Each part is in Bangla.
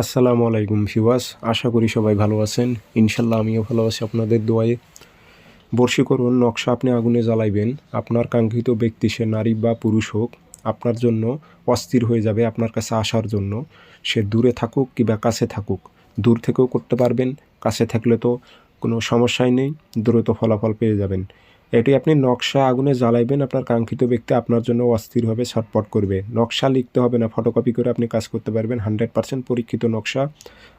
আসসালামু আলাইকুম ফিওয়াস আশা করি সবাই ভালো আছেন। ইনশাল্লাহ আমিও ভালো আছি আপনাদের দোয়ায়ে। বর্ষীকরণ নকশা আপনি আগুনে জ্বালাইবেন। আপনার কাঙ্ক্ষিত ব্যক্তি সে নারী বা পুরুষ হোক, আপনার জন্য অস্থির হয়ে যাবে আপনার কাছে আসার জন্য। সে দূরে থাকুক কিংবা কাছে থাকুক, দূর থেকেও করতে পারবেন, কাছে থাকলে তো কোনো সমস্যাই নেই, দ্রুত ফলাফল পেয়ে যাবেন। এটি আপনি নকশা আগুনে জ্বালাইবেন, আপনার কাঙ্ক্ষিত ব্যক্তি আপনার জন্য অস্থির হবে ছটপট করবে। নকশা লিখতে হবে না ফটোকপি করে আপনি কাজ করতে পারবেন। হান্ড্রেড পার্সেন্ট পরীক্ষিত নকশা।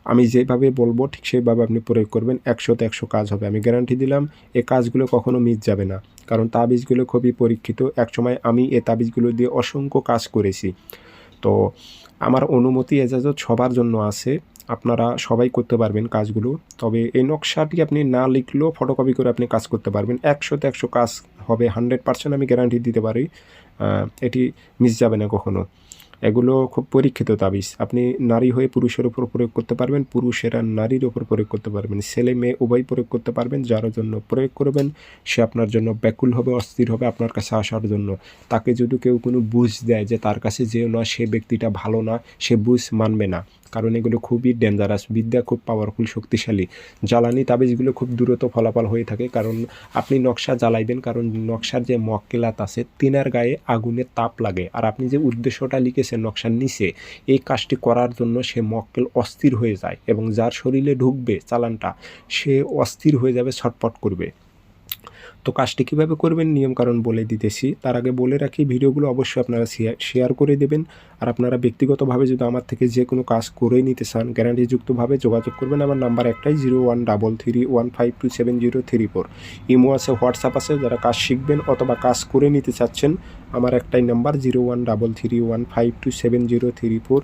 আমি যেভাবে বলব, ঠিক সেইভাবে আপনি প্রয়োগ করবেন। একশোতে একশো কাজ হবে। আমি গ্যারান্টি দিলাম, এ কাজগুলো কখনো মিস যাবে না। কারণ তাবিজগুলো খুবই পরীক্ষিত। একসময় আমি এ তাবিজগুলো দিয়ে অসংখ্য কাজ করেছি। তো আমার অনুমতি এজাজত সবার জন্য আছে। আপনারা সবাই করতে পারবেন কাজগুলো। তবে এই নকশাটি আপনি না লিখলেও ফটোকপি করে আপনি কাজ করতে পারবেন। একশোতে একশো কাজ হবে হান্ড্রেড পার্সেন্ট আমি গ্যারান্টি দিতে পারি। এটি মিস যাবে না কখনো। এগুলো খুব পরীক্ষিত তাবিজ। আপনি নারী হয়ে পুরুষের উপর প্রয়োগ করতে পারবেন, পুরুষেরা নারীর উপর প্রয়োগ করতে পারবেন, ছেলে মেয়ে উভয় প্রয়োগ করতে পারবেন, যার জন্য প্রয়োগ করবেন, সে আপনার জন্য ব্যাকুল হবে, অস্থির হবে আপনার কাছে আসার জন্য। তাকে যদি কেউ কোনো বুঝ দেয় যে তার কাছে যেও না, সে ব্যক্তিটা ভালো না, সে বুঝ মানবে না। কারণ এগুলো খুবই ডেঞ্জারাস বিদ্যা খুব পাওয়ারফুল শক্তিশালী। জ্বালানি তাবিজগুলো খুব দ্রুত ফলাফল হয়ে থাকে, কারণ আপনি নকশা জ্বালাইবেন, কারণ নকশার যে মক্কেলাত আছে, তিনার গায়ে আগুনের তাপ লাগে। আর আপনি যে উদ্দেশ্যটা লিখেছেন নকশার নিচে এই কাজটি করার জন্য সে মক্কেল অস্থির হয়ে যায় এবং যার শরীরে ঢুকবে চালানটা, সে অস্থির হয়ে যাবে ছটপট করবে। তো কাজটি কীভাবে করবেন? নিয়মকানুন বলে দিতেছি। তার আগে বলে রাখি, ভিডিওগুলো অবশ্যই আপনারা শেয়ার করে দেবেন। আর আপনারা ব্যক্তিগতভাবে যদি আমার থেকে যে কোনো কাজ করে নিতে চান, গ্যারান্টিযুক্তভাবে যোগাযোগ করবেন। আমার নাম্বার একটাই, zero one double three one five two seven zero three four. Imo আছে, হোয়াটসঅ্যাপ আছে, যারা কাজ শিখবেন অথবা কাজ করে নিতে চাচ্ছেন, আমার একটাই number, zero one double three one five two seven zero three four.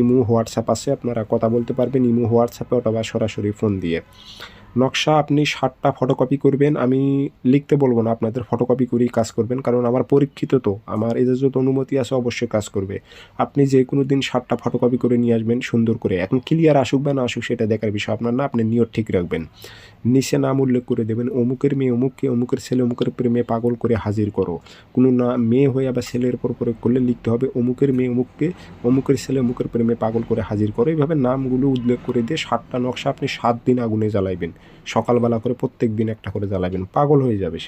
Imo, WhatsApp আছে, আপনারা কথা বলতে পারবেন, ইমো, হোয়াটসঅ্যাপে অথবা সরাসরি ফোন দিয়ে। নকশা আপনি ষাটটা ফটোকপি করবেন, আমি লিখতে বলব না, আপনাদের ফটোকপি করেই কাজ করবেন, কারণ আমার পরীক্ষিত তো, আমার এদের এজাজত অনুমতি আছে অবশ্যই কাজ করবে। আপনি যে কোনো দিন ষাটটা ফটোকপি করে নিয়ে আসবেন, সুন্দর করে, এখন ক্লিয়ার আসুক বা না আসুক সেটা দেখার বিষয়, আপনার না, আপনি নিয়ত ঠিক রাখবেন। নিচে নাম উল্লেখ করে দেবেন, অমুকের মেয়ে, অমুককে, অমুকের ছেলে, অমুকের প্রেমে পাগল করে হাজির করো। কোনো না, মেয়ে হয়ে আবার ছেলের পর প্রয়োগ করলে লিখতে হবে, অমুকের মেয়ে, অমুককে, অমুকের ছেলে, অমুকের প্রেমে পাগল করে হাজির করো। এইভাবে নামগুলো উল্লেখ করে দিয়ে সাতটা নকশা আপনি সাত দিন আগুনে জ্বালাইবেন। সকালবেলা করে প্রত্যেক দিন একটা করে জ্বালাবেন পাগল হয়ে যাবে সে।